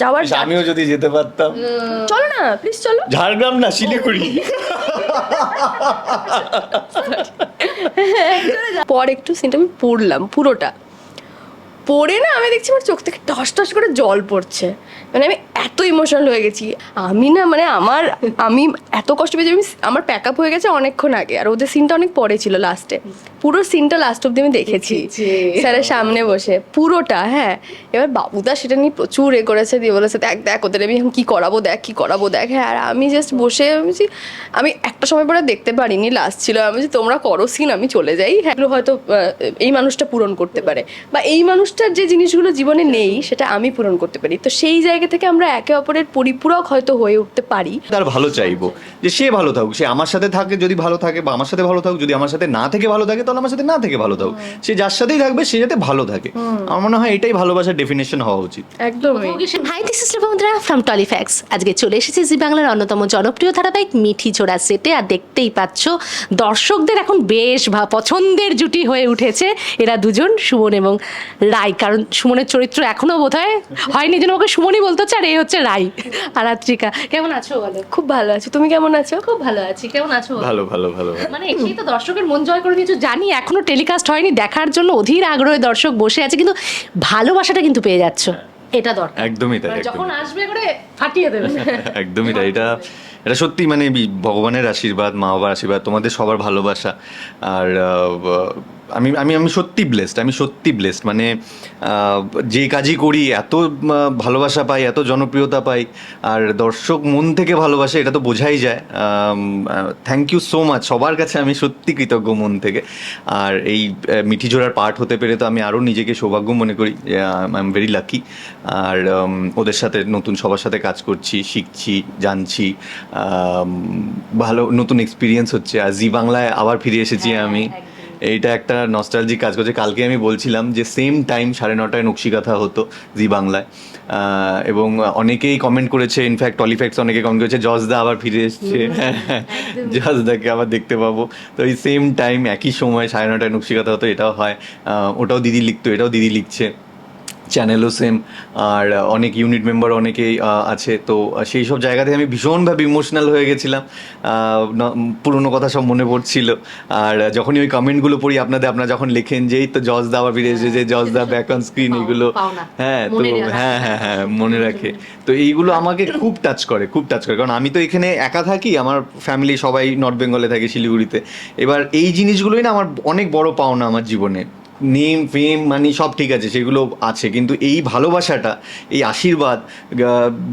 যাওয়ার ইস, আমিও যদি যেতে পারতাম। চলো না প্লিজ চলো। ঝাড়গ্রাম না শিলিগুড়ি। পর একটু সিনটা আমি পড়লাম পুরোটা। পড়ে না আমি দেখছি আমার চোখ থেকে টস টস করে জল পড়ছে। মানে আমি এত ইমোশনাল হয়ে গেছি। আমি না মানে আমার আমি এত কষ্ট পেয়েছি আমি আমার প্যাক আপ হয়ে গেছে অনেকক্ষণ আগে। আর ওদের সিনটা অনেক পরে ছিল লাস্টে পুরো সিনটা লাস্ট অব্দি আমি দেখেছি। স্যারের সামনে বসে। পুরোটা হ্যাঁ। এবার বাবুদা সেটা নিয়ে প্রচুর এ করেছে দিয়ে বলেছে দেখ দেখ ওদের আমি কি করাবো দেখ কি করাবো দেখ। হ্যাঁ আর আমি জাস্ট বসে আমি বলছি, আমি একটা সময় পরে দেখতে পারিনি লাস্ট ছিল। আমি বলছি, তোমরা করো সিন আমি চলে যাই। হ্যাঁ হয়তো এই মানুষটা পূরণ করতে পারে। বা এই মানুষটার যে জিনিসগুলো জীবনে নেই সেটা আমি পূরণ করতে পারি। তো সেই জায়গা থেকে আমরা একে অপরের পরিপূরক হয়তো হয়ে উঠতে পারি। তার ভালো চাইব। যে সে ভালো থাকুক সে আমার সাথে থাকে যদি ভালো থাকে বা আমার সাথে ভালো থাকুক যদি আমার সাথে না থেকে ভালো থাকে তাহলে আমার সাথে না থেকে ভালো থাকুক। সে যার সাথেই থাকবে সে যাতে ভালো থাকে। আমার মনে হয় এটাই ভালোবাসার ডেফিনেশন হওয়া উচিত। একদমই। হাই দিস বন্ধুরা ফ্রম টলিফ্যাক্স আজকে চলে এসেছি জি বাংলার অন্যতম জনপ্রিয় ধারাবাহিক মিঠি ছোড়া সেটে। আর দেখতেই পাচ্ছ দর্শকদের এখন বেশ ভা পছন্দের জুটি হয়ে উঠেছে। এরা দুজন সুমন এবং রাই। কারণ সুমনের চরিত্র এখনও বোধ হয় হয়নি যেন ওকে সুমনই বলতে হচ্ছে আর এই হচ্ছে রাই আর আত্রিকা। কেমন আছো বলো? খুব ভালো আছো। তুমি কেমন আছো? খুব ভালো আছি। কেমন আছো ভালো ভালো ভালো। মানে সেই তো দর্শকের মন জয় করে নিয়েছো জানি এখনও টেলিকাস্ট হয়নি দেখার জন্য অধীর আগ্রহে দর্শক বসে আছে কিন্তু ভালোবাসাটা কিন্তু পেয়ে যাচ্ছ। এটা দরকার। একদমই তাই মানে যখন আসবে করে ফাটিয়ে দেবে। একদমই তাই এটা এটা সত্যি মানে ভগবানের আশীর্বাদ মা বাবার আশীর্বাদ তোমাদের সবার ভালোবাসা। আর আমি আমি আমি সত্যি ব্লেসড আমি সত্যি ব্লেসড মানে যে কাজই করি এত ভালোবাসা পাই এত জনপ্রিয়তা পাই আর দর্শক মন থেকে ভালোবাসে এটা তো বোঝাই যায়। থ্যাংক ইউ সো মাচ সবার কাছে আমি সত্যি কৃতজ্ঞ মন থেকে। আর এই আহ, মিঠি জোড়ার পার্ট হতে পেরে তো আমি আরও নিজেকে সৌভাগ্য মনে করি। আই এম ভেরি লাকি আর ওদের সাথে নতুন সবার সাথে কাজ করছি শিখছি জানছি। ভালো নতুন এক্সপিরিয়েন্স হচ্ছে। আর জি বাংলায় আবার ফিরে এসেছি আমি। এইটা একটা নস্টালজিক কাজ করছে। কালকে আমি বলছিলাম যে সেম টাইম সাড়ে নটায় নকশিকাথা হতো জি বাংলায়। এবং অনেকেই কমেন্ট করেছে ইনফ্যাক্ট টলিফ্যাক্টস অনেকে কমেন্ট করেছে জজদা আবার ফিরে এসছে। জজদাকে আবার দেখতে পাবো। তো এই সেম টাইম একই সময় সাড়ে নটায় নকশিকাথা হতো এটাও হয়। ওটাও দিদি লিখতো এটাও দিদি লিখছে। চ্যানেলও সেম আর অনেক ইউনিট মেম্বার অনেকেই আছে। তো সেই সব জায়গা থেকে আমি ভীষণভাবে ইমোশনাল হয়ে গেছিলাম। পুরোনো কথা সব মনে পড়ছিল। আর যখনই ওই কমেন্টগুলো পড়ি আপনাদের আপনারা যখন লেখেন যে এই তো জজ দা আবার ফিরে এসেছে জজ দা ব্যাক অন স্ক্রিন এগুলো হ্যাঁ তো হ্যাঁ হ্যাঁ হ্যাঁ মনে রাখে। তো এইগুলো আমাকে খুব টাচ করে খুব টাচ করে। কারণ আমি তো এখানে একা থাকি আমার ফ্যামিলি সবাই নর্থ বেঙ্গলে থাকে শিলিগুড়িতে। এবার এই জিনিসগুলোই না আমার অনেক বড় পাওনা আমার জীবনে। নেম ফেম মানে সব ঠিক আছে সেগুলো আছে। কিন্তু এই ভালোবাসাটা এই আশীর্বাদ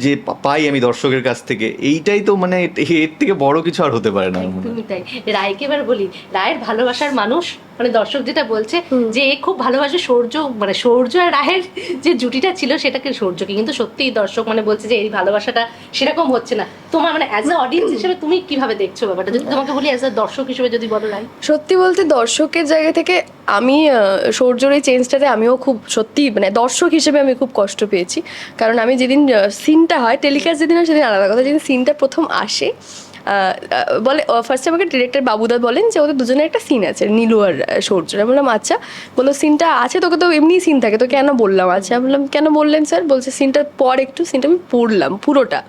যে পাই আমি দর্শকের কাছ থেকে এইটাই তো মানে এর থেকে বড় কিছু আর হতে পারে না একদমই তাই। রায়কে এবার বলি রায়ের ভালোবাসার মানুষ মানে দর্শক যেটা বলছে যে এ খুব ভালোবাসে সৌর্য মানে সৌর্য আর রায়ের যে জুটিটা ছিল সেটাকে সৌর্যকে। কিন্তু সত্যিই দর্শক মানে বলছে যে এই ভালোবাসাটা সেরকম হচ্ছে না। তোমার মানে অ্যাজ এ অডিয়েন্স হিসেবে তুমি কীভাবে দেখছ ব্যাপারটা? যদি তোমাকে বলি অ্যাজ এ দর্শক হিসেবে যদি বলো রায়। সত্যি বলতে দর্শকের জায়গা থেকে আমি সৌর্যর এই চেঞ্জটাতে আমিও খুব সত্যি মানে দর্শক হিসেবে আমি খুব কষ্ট পেয়েছি। কারণ আমি যেদিন সিনটা হয় টেলিকাস্ট যেদিন হয় সেদিন আলাদা কথা। যেদিন সিনটা প্রথম আসে বলে ফার্স্টে আমাকে ডিরেক্টর বাবুদা বলেন যে ওদের দুজনের একটা সিন আছে নীলু আর আহ, সৌর্য। আমি বললাম আচ্ছা। বলল সিনটা আছে তোকে তো এমনি সিন থাকে তো কেন বললাম? আচ্ছা বললাম কেন বললেন স্যার বলছে সিনটার পর একটু সিনটা আমি পড়লাম পুরোটা।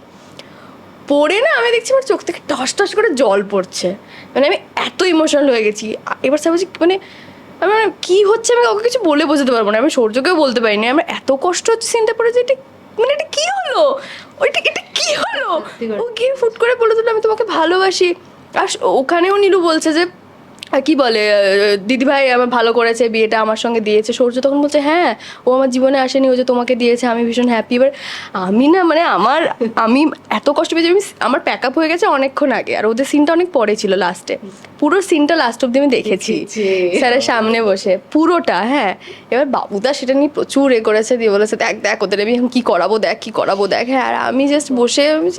পড়ে না আমি দেখছি আমার চোখ থেকে টস টস করে জল পড়ছে। মানে আমি এত ইমোশনাল হয়ে গেছি। এবার স্যার বলছি মানে আমার কি হচ্ছে? আমি ওকে কিছু বলে বোঝাতে পারব না। আমি সৌর্যকেও বলতে পারিনি। আমার এত কষ্ট হচ্ছে সিনটা পড়ে যে এটা মানে এটা কি হলো? ওইটা এটা কি হলো? ও গিয়ে ফুট করে বলে দিল আমি তোমাকে ভালোবাসি। আর ওখানেও নীলু বলছে যে কি বলে? দিদি ভাই আমার ভালো করেছে বিয়েটা আমার সঙ্গে দিয়েছে। সূর্য তখন বলছে হ্যাঁ ও আমার জীবনে আসেনি ও যে তোমাকে দিয়েছে আমি ভীষণ হ্যাপি এবার আমি না মানে আমার আমি এত কষ্ট পেয়েছি আমি আমার প্যাক আপ হয়ে গেছে অনেকক্ষণ আগে। আর ওদের সিনটা অনেক পরে ছিল লাস্টে পুরো সিনটা লাস্ট অব্দি আমি দেখেছি। স্যারের সামনে বসে। পুরোটা হ্যাঁ। এবার বাবুদা সেটা নিয়ে প্রচুর এ করেছে দিয়ে বলেছে দেখ দেখ ওদের আমি কি করাবো দেখ কি করাবো দেখ। হ্যাঁ আর আমি জাস্ট বসে আমি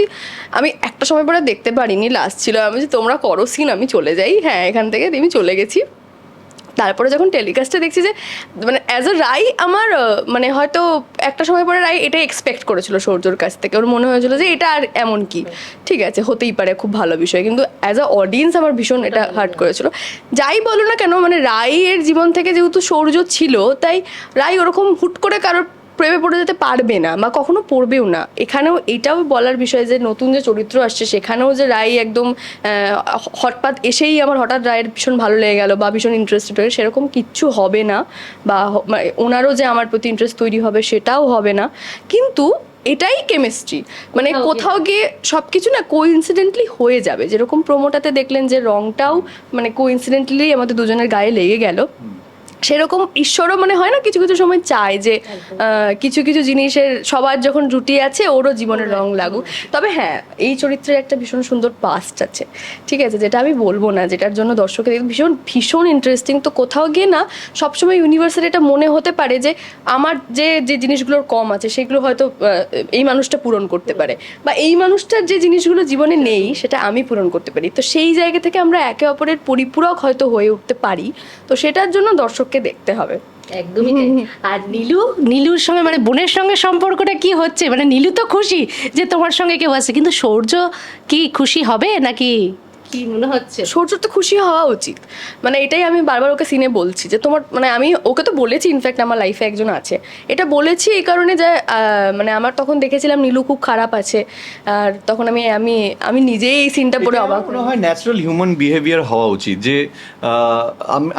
আমি একটা সময় পরে দেখতে পারিনি লাস্ট ছিল। আমি তোমরা করো সিন আমি চলে যাই। হ্যাঁ এখান থেকে আমি চলে গেছি। তারপরে যখন টেলিকাস্টে দেখছি যে মানে অ্যাজ আ রাই আমার মানে হয়তো একটা সময় পরে রাই এটা এক্সপেক্ট করেছিল সৌর্যর কাছ থেকে। ওর মনে হয়েছিল যে এটা আর এমন কি? ঠিক আছে, হতেই পারে, খুব ভালো বিষয়। কিন্তু অ্যাজ আ অডিয়েন্স আমার ভীষণ এটা হার্ট করেছিল। যাই বলো না কেন মানে রাই এর জীবন থেকে যেহেতু সৌর্য ছিল, তাই রাই ওরকম হুট করে কারোর প্রেমে পড়ে যেতে পারবে না বা কখনো পড়বেও না। এখানেও এটাও বলার বিষয় যে নতুন যে চরিত্র আসছে সেখানেও যে রায় একদম হঠাৎ এসেই আমার হঠাৎ রায়ের ভীষণ ভালো লেগে গেল বা ভীষণ ইন্টারেস্টেড হয়ে সেরকম কিচ্ছু হবে না বা মানে ওনারও যে আমার প্রতি ইন্টারেস্ট তৈরি হবে সেটাও হবে না। কিন্তু এটাই কেমিস্ট্রি মানে কোথাও গিয়ে- সব কিছু না কোইন্সিডেন্টলি হয়ে যাবে। যেরকম প্রোমোটাতে দেখলেন যে রংটাও মানে কোইন্সিডেন্টলি আমাদের দুজনের গায়ে লেগে গেল। সেরকম ঈশ্বরও মানে হয় না কিছু কিছু সময় চায় যে কিছু কিছু জিনিসের সবার যখন জুটি আছে ওরও জীবনে রং লাগুক। তবে হ্যাঁ এই চরিত্রের একটা ভীষণ সুন্দর পাস্ট আছে ঠিক আছে? যেটা আমি বলব না যেটার জন্য দর্শকের ভীষণ ভীষণ ইন্টারেস্টিং তো কোথাও গিয়ে না সবসময় ইউনিভার্সের এটা মনে হতে পারে যে আমার যে যে জিনিসগুলোর কম আছে সেগুলো হয়তো এই মানুষটা পূরণ করতে পারে। বা এই মানুষটার যে জিনিসগুলো জীবনে নেই সেটা আমি পূরণ করতে পারি। তো সেই জায়গা থেকে আমরা একে অপরের পরিপূরক হয়তো হয়ে উঠতে পারি। তো সেটার জন্য দর্শককে দেখতে হবে। একদমই আর নীলু? নীলুর সঙ্গে মানে বোনের সঙ্গে সম্পর্কটা কি হচ্ছে? মানে নীলু তো খুশি যে তোমার সঙ্গে কেউ আছে কিন্তু সৌর্য কি খুশি হবে নাকি কি মনে হচ্ছে? সূর্যর তো খুশি হওয়া উচিত। মানে এটাই আমি বারবার ওকে সিনে বলছি যে তোমার মানে আমি ওকে তো বলেছি ইনফ্যাক্ট আমার লাইফে একজন আছে। এটা বলেছি এই কারণে যে মানে আমার তখন দেখেছিলাম নীলু খুব খারাপ আছে। আর তখন আমি আমি আমি নিজেই এই সিনটা পড়ে অবাক মনে হয় ন্যাচারাল হিউম্যান বিহেভিয়ার হওয়া উচিত যে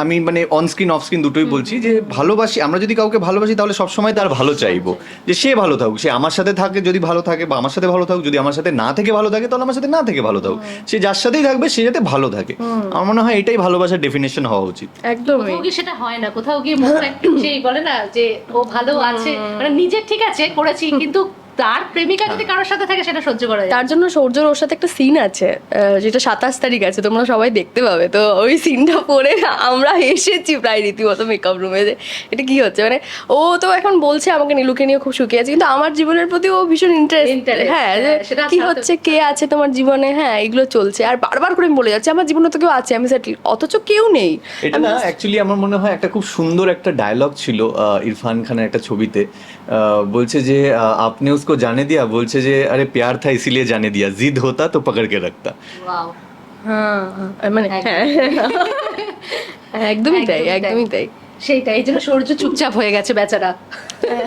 আমি মানে অন স্ক্রিন অফ স্ক্রিন দুটোই বলছি যে ভালোবাসি আমরা যদি কাউকে ভালোবাসি তাহলে সবসময় তার ভালো চাইব। যে সে ভালো থাকুক সে আমার সাথে থাকে যদি ভালো থাকে বা আমার সাথে ভালো থাকুক যদি আমার সাথে না থেকে ভালো থাকে তাহলে আমার সাথে না থেকে ভালো থাকুক। সে যার সাথেই থাকবে সে যাতে ভালো থাকে। আমার মনে হয় এটাই ভালোবাসার ডেফিনেশন হওয়া উচিত। একদমই। কি সেটা হয় না কোথাও গিয়ে মুখ একটু সেই বলে না যে ও ভালো আছে। মানে নিজের ঠিক আছে করেছি কিন্তু তার প্রেমিকা যদি কারোর সাথে থাকে সেটা সহ্য করা যায়। তার জন্য সৌর্যর ওর সাথে একটা সিন আছে যেটা সাতাশ তারিখ আছে তোমরা সবাই দেখতে পাবে। তো ওই সিনটা পরে আমরা এসেছি প্রায় রীতিমতো মেকআপ রুমে যে এটা কি হচ্ছে? মানে ও তো এখন বলছে আমাকে নীলুকে নিয়ে খুব সুখী আছে কিন্তু আমার জীবনের প্রতি ও ভীষণ ইন্টারেস্ট হ্যাঁ হ্যাঁ, সেটা কি হচ্ছে কে আছে তোমার জীবনে? হ্যাঁ এগুলো চলছে। আর বারবার করে আমি বলে যাচ্ছি আমার জীবনে তো কেউ আছে আমি সেটল অথচ কেউ নেই। এটা না অ্যাকচুয়ালি আমার মনে হয় একটা খুব সুন্দর একটা ডায়লগ ছিল আহ, ইরফান খানের একটা ছবিতে। আহ, বলছে যে আহ, আপনি उसको জানে দিয়া বলছে যে আরে প্যার থা ইসিলিয়ে জানে দিয়া জিদ হতা তো পকড় কে রাখতা Wow. হ্যাঁ হ্যাঁ, মানে হ্যাঁ হ্যাঁ, একদমই তাই একদমই তাই। একদমই তাই সেইটাই এই জন্য সূর্য চুপচাপ হয়ে গেছে বেচারা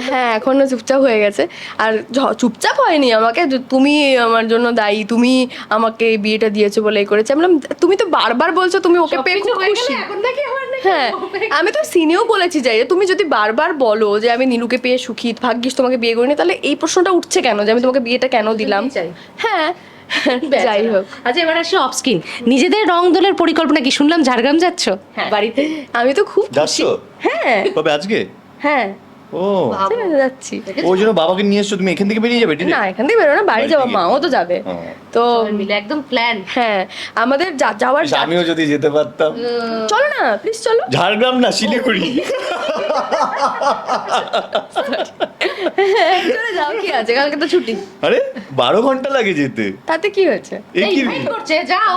হ্যাঁ এখনো চুপচাপ হয়ে গেছে আর ঝ- চুপচাপ হয়নি আমাকে যে তুমি আমার জন্য দায়ী তুমি আমাকে এই বিয়েটা দিয়েছো বলে এই করেছে আমি বললাম, তুমি তো বারবার বলছো তুমি ওকে পেয়ে সবকিছু খুব হয়ে গেলে খুশি এখন নাকি আমার নাকি হ্যাঁ আমি তো সিনেও বলেছি যাই তুমি যদি বারবার বলো যে আমি নীলুকে পেয়ে সুখী ভাগ্যিস তোমাকে বিয়ে করিনি তাহলে এই প্রশ্নটা উঠছে কেন যে আমি তোমাকে বিয়েটা কেন দিলাম? চাই। হ্যাঁ যাই হোক। আচ্ছা এবার আসি অফ স্ক্রিন নিজেদের রং দলের পরিকল্পনা কি? শুনলাম ঝাড়গ্রাম যাচ্ছ? বাড়িতে? আমি তো খুব যাচ্ছ? হ্যাঁ। তবে আজকে? হ্যাঁ। ও। চলে যাচ্ছি। ওই জন্য বাবাকে নিয়ে এসছো তুমি এখান থেকে বেরিয়ে যাবে না এখান থেকে বেরো বাড়ি বাড়ি যাব মাও তো যাবে। তো মিলে একদম প্ল্যান হ্যাঁ আমাদের যাওয়ার আমিও যদি যেতে পারতাম। চলো না প্লিজ চলো। ঝাড়গ্রাম না শিলিগুড়ি। যাও কি আছে? কালকে তো ছুটি। আরে বারো ঘণ্টা লাগে যেতে। তাতে কি হয়েছে? এ কি? করছে যাও।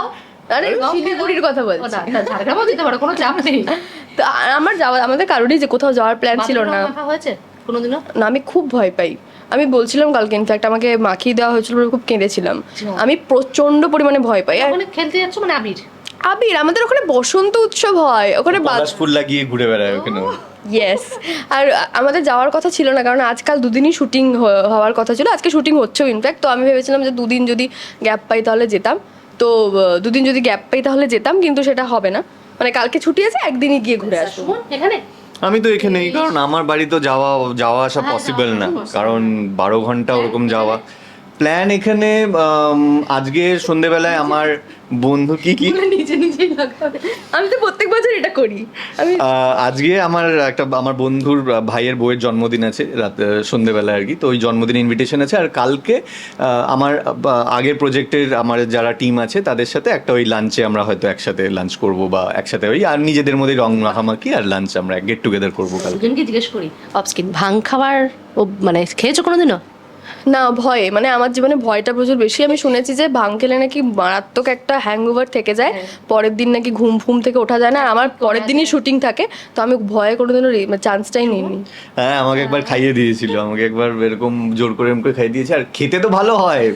আরে শিলিগুড়ির কথা বলছি। না, না, ঝাড়গ্রামও যেতে পারো কোনো চাপ নেই। তো আমার যাওয়া আমাদের কারোরই যে কোথাও যাওয়ার প্ল্যান ছিল না। হয়েছে? কোনোদিনও? না আমি খুব ভয় পাই। আমি বলছিলাম কালকে ইনফ্যাক্ট আমাকে মাখিয়ে দেওয়া হয়েছিল বলে খুব কেঁদেছিলাম। আমি প্রচণ্ড পরিমাণে ভয় পাই। আর খেলতে যাচ্ছ মানে আবির? আবির আমাদের ওখানে বসন্ত উৎসব হয়। ওখানে বাদ ফুল লাগিয়ে ঘুরে বেড়ায় ওখানে। ইয়েস আর আমাদের যাওয়ার কথা ছিল না কারণ আজকাল দুদিনই শুটিং হওয়ার কথা ছিল। আজকে শুটিং হচ্ছেও ইনফ্যাক্ট তো আমি ভেবেছিলাম যে দুদিন যদি গ্যাপ পাই তাহলে যেতাম। তো দুদিন যদি গ্যাপ পাই তাহলে যেতাম কিন্তু সেটা হবে না। মানে কালকে ছুটি আছে একদিনই গিয়ে ঘুরে আসব। এখানে? আমি তো এখানেই। কারণ আমার বাড়ি তো যাওয়া যাওয়া আসা পসিবল না। কারণ বারো ঘণ্টা ওরকম যাওয়া। প্ল্যান এখানে আজকে সন্ধেবেলায় আমার বন্ধু কি কি? নিজে লাগাবে আমি তো প্রত্যেক বছর এটা করি। আমি আজকে আমার একটা আমার বন্ধুর ভাইয়ের বউয়ের জন্মদিন আছে রাত সন্ধেবেলা আর কি। তো ওই জন্মদিন ইনভিটেশন আছে। আর কালকে আমার আগের প্রজেক্টের আমার যারা টিম আছে তাদের সাথে একটা ওই লাঞ্চে আমরা হয়তো একসাথে লাঞ্চ করব বা একসাথে ওই আর নিজেদের মধ্যে রং মাখামাখি আর লাঞ্চ আমরা গেট টুগেদার করব কালকে। জিজ্ঞেস করি অফ স্ক্রিন ভাং খাওয়ার ও মানে খেয়েছো কোনোদিনও? না ভয়ে। মানে আমার জীবনে ভয়টা প্রচুর বেশি। আমি শুনেছি যে ভাং খেলে নাকি মারাত্মক একটা হ্যাংওভার থেকে যায়। পরের দিন নাকি ঘুম ফুম থেকে ওঠা যায় না। আমার পরের দিনই শুটিং থাকে। তো আমি ভয়ে কোনোদিনও চান্সটাই নিইনি। হ্যাঁ আমাকে একবার খাইয়ে দিয়েছিল। আমাকে একবার এরকম জোর করে এরকম করে খাইয়ে দিয়েছে। আর খেতে তো ভালো হয়।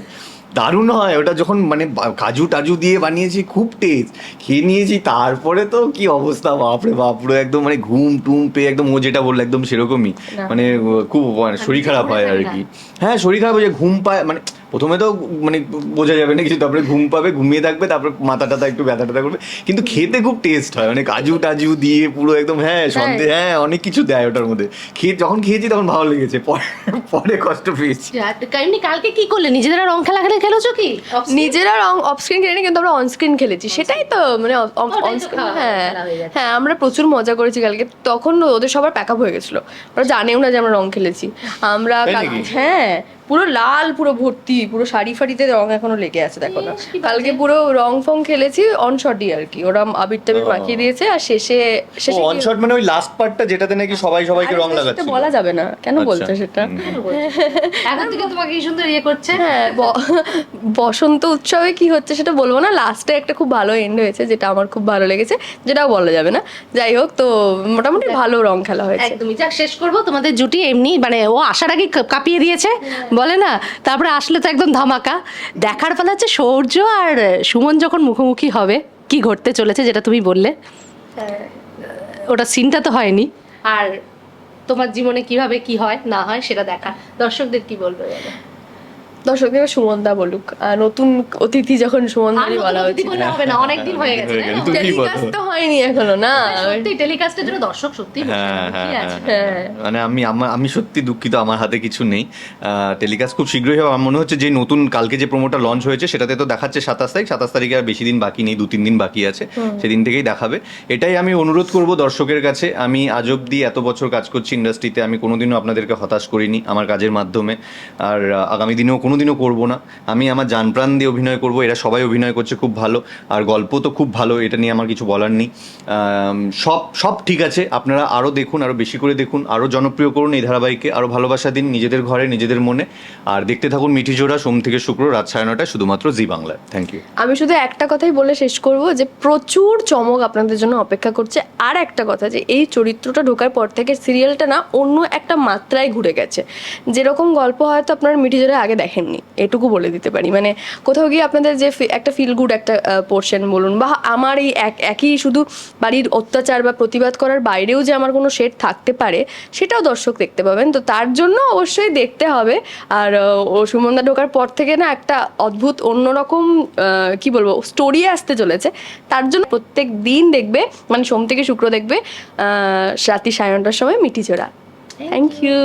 দারুণ হয়। ওটা যখন মানে কাজু টাজু দিয়ে বানিয়েছি খুব টেস্ট খেয়ে নিয়েছি তারপরে তো কি অবস্থা বাপরে বাপরে পুরো একদম মানে ঘুম টুম পেয়ে একদম ও যেটা বলল একদম সেরকমই। মানে খুব মানে শরীর খারাপ হয় আর কি। হ্যাঁ শরীর খারাপ হয়ে ঘুম পায় মানে প্রথমে তো মানে বোঝা যাবে না কিছু। তারপরে ঘুম পাবে ঘুমিয়ে থাকবে তারপরে মাথা টাথা একটু ব্যথা টাথা করবে। কিন্তু খেতে খুব টেস্ট হয়। মানে কাজু টাজু দিয়ে পুরো একদম হ্যাঁ সন্দেহ হ্যাঁ অনেক কিছু দেয় ওটার মধ্যে। খেয়ে যখন খেয়েছি তখন ভালো লেগেছে। পরে পরে কষ্ট পেয়েছি। কালকে কি করলে? নিজেরা রং খেলা খেলে খেলেছো কি? নিজেরা রং অফ স্ক্রিন খেলিনি কিন্তু আমরা অন স্ক্রিন খেলেছি। সেটাই তো মানে অন স্ক্রিন হ্যাঁ হয়ে। হ্যাঁ আমরা প্রচুর মজা করেছি কালকে। তখন ওদের সবার প্যাক আপ হয়ে গেছিল। ওরা জানেও না যে আমরা রং খেলেছি। আমরা? হ্যাঁ। পুরো লাল পুরো ভর্তি পুরো শাড়ি ফাড়িতে রং এখনও লেগে আছে দেখো না। কালকে পুরো রং ফং খেলেছি অন শটই আর কি ওরা আবির টাবির। মাখিয়ে দিয়েছে আর শেষে শেষে অন শট মানে ওই লাস্ট পার্টটা যেটাতে নাকি সবাই সবাইকে রং সেটা লাগাচ্ছে বলা যাবে না। কেন আচ্ছা। বলছো সেটা? এখন থেকে তোমাকে কি সুন্দর ইয়ে করছে। হ্যাঁ বসন্ত উৎসবে কি হচ্ছে সেটা বলব না। লাস্টে একটা খুব ভালো এন্ড হয়েছে যেটা আমার খুব ভালো লেগেছে যেটাও বলা যাবে না। যাই হোক তো মোটামুটি ভালো রং খেলা হয়েছে। একদমই। যাক শেষ করব। তোমাদের জুটি এমনি মানে ও আসার আগে কাঁপিয়ে দিয়েছে। বলে না? তারপরে আসলে তো একদম ধামাকা। দেখার পালা হচ্ছে সৌর্য আর সুমন যখন মুখোমুখি হবে কি ঘটতে চলেছে যেটা তুমি বললে? ওটা সিনটা তো হয়নি। আর তোমার জীবনে কীভাবে কি হয় না হয় সেটা দেখা। দর্শকদের কি বলবে বলো? দর্শকদের সুমনদা বলুক আর নতুন অতিথি যখন সুমনদারই বলা হবে না অনেকদিন হয়ে গেছে হয়ে। টেলিকাস্ট তো হয়নি এখনও না? সত্যি টেলিকাস্টের জন্য দর্শক সত্যি হ্যাঁ হ্যাঁ হ্যাঁ, হ্যাঁ। মানে আমি আমার আমি সত্যি দুঃখিত আমার হাতে কিছু নেই। টেলিকাস্ট খুব শীঘ্রই হবে। আমার মনে হচ্ছে যে নতুন কালকে যে প্রোমোটা লঞ্চ হয়েছে সেটাতে তো দেখাচ্ছে সাতাশ তারিখ। সাতাশ তারিখে আর বেশি দিন বাকি নেই দু তিন দিন বাকি আছে। সেদিন থেকেই দেখাবে। এটাই আমি অনুরোধ করব দর্শকের কাছে। আমি আজ অব্দি এত বছর কাজ করছি ইন্ডাস্ট্রিতে আমি কোনোদিনও আপনাদেরকে হতাশ করিনি আমার কাজের মাধ্যমে। আর আগামী দিনেও কোনোদিনও করব না। আমি আমার জান প্রাণ দিয়ে অভিনয় করব, এরা সবাই অভিনয় করছে খুব ভালো, আর গল্প তো খুব ভালো, এটা নিয়ে আমার কিছু বলার নেই। সব সব ঠিক আছে, আপনারা আরও দেখুন আরও বেশি করে দেখুন আরও জনপ্রিয় করুন এই ধারাবাহিককে আরও ভালোবাসা দিন নিজেদের ঘরে, নিজেদের মনে। আর দেখতে থাকুন মিঠি জোড়া, সোম থেকে শুক্র, রাত সাড়ে নটায় শুধুমাত্র জি বাংলায় থ্যাংক ইউ আমি শুধু একটা কথাই বলে শেষ করব যে, প্রচুর চমক আপনাদের জন্য অপেক্ষা করছে। আর একটা কথা যে, এই চরিত্রটা ঢোকার পর থেকে সিরিয়ালটা না অন্য একটা মাত্রায় ঘুরে গেছে। যেরকম গল্প হয়তো আপনারা মিঠিজোরে আগে দেখেননি এটুকু বলে দিতে পারি। মানে কোথাও গিয়ে আপনাদের যে একটা ফিল গুড একটা পোর্শন বলুন বা আমার এই এক একই শুধু বাড়ির অত্যাচার বা প্রতিবাদ করার বাইরেও যে আমার কোনো শেড থাকতে পারে সেটাও দর্শক দেখতে পাবেন। তো তার জন্য অবশ্যই দেখতে হবে। আর ও সুমনদা ঢোকার পর থেকে না একটা অদ্ভুত অন্যরকম কি বলব স্টোরি আসতে চলেছে। তার জন্য প্রত্যেক দিন দেখবে মানে সোম থেকে শুক্র দেখবে আহ, রাত্রি সাড়ে নটার সময় চোরা থ্যাংক ইউ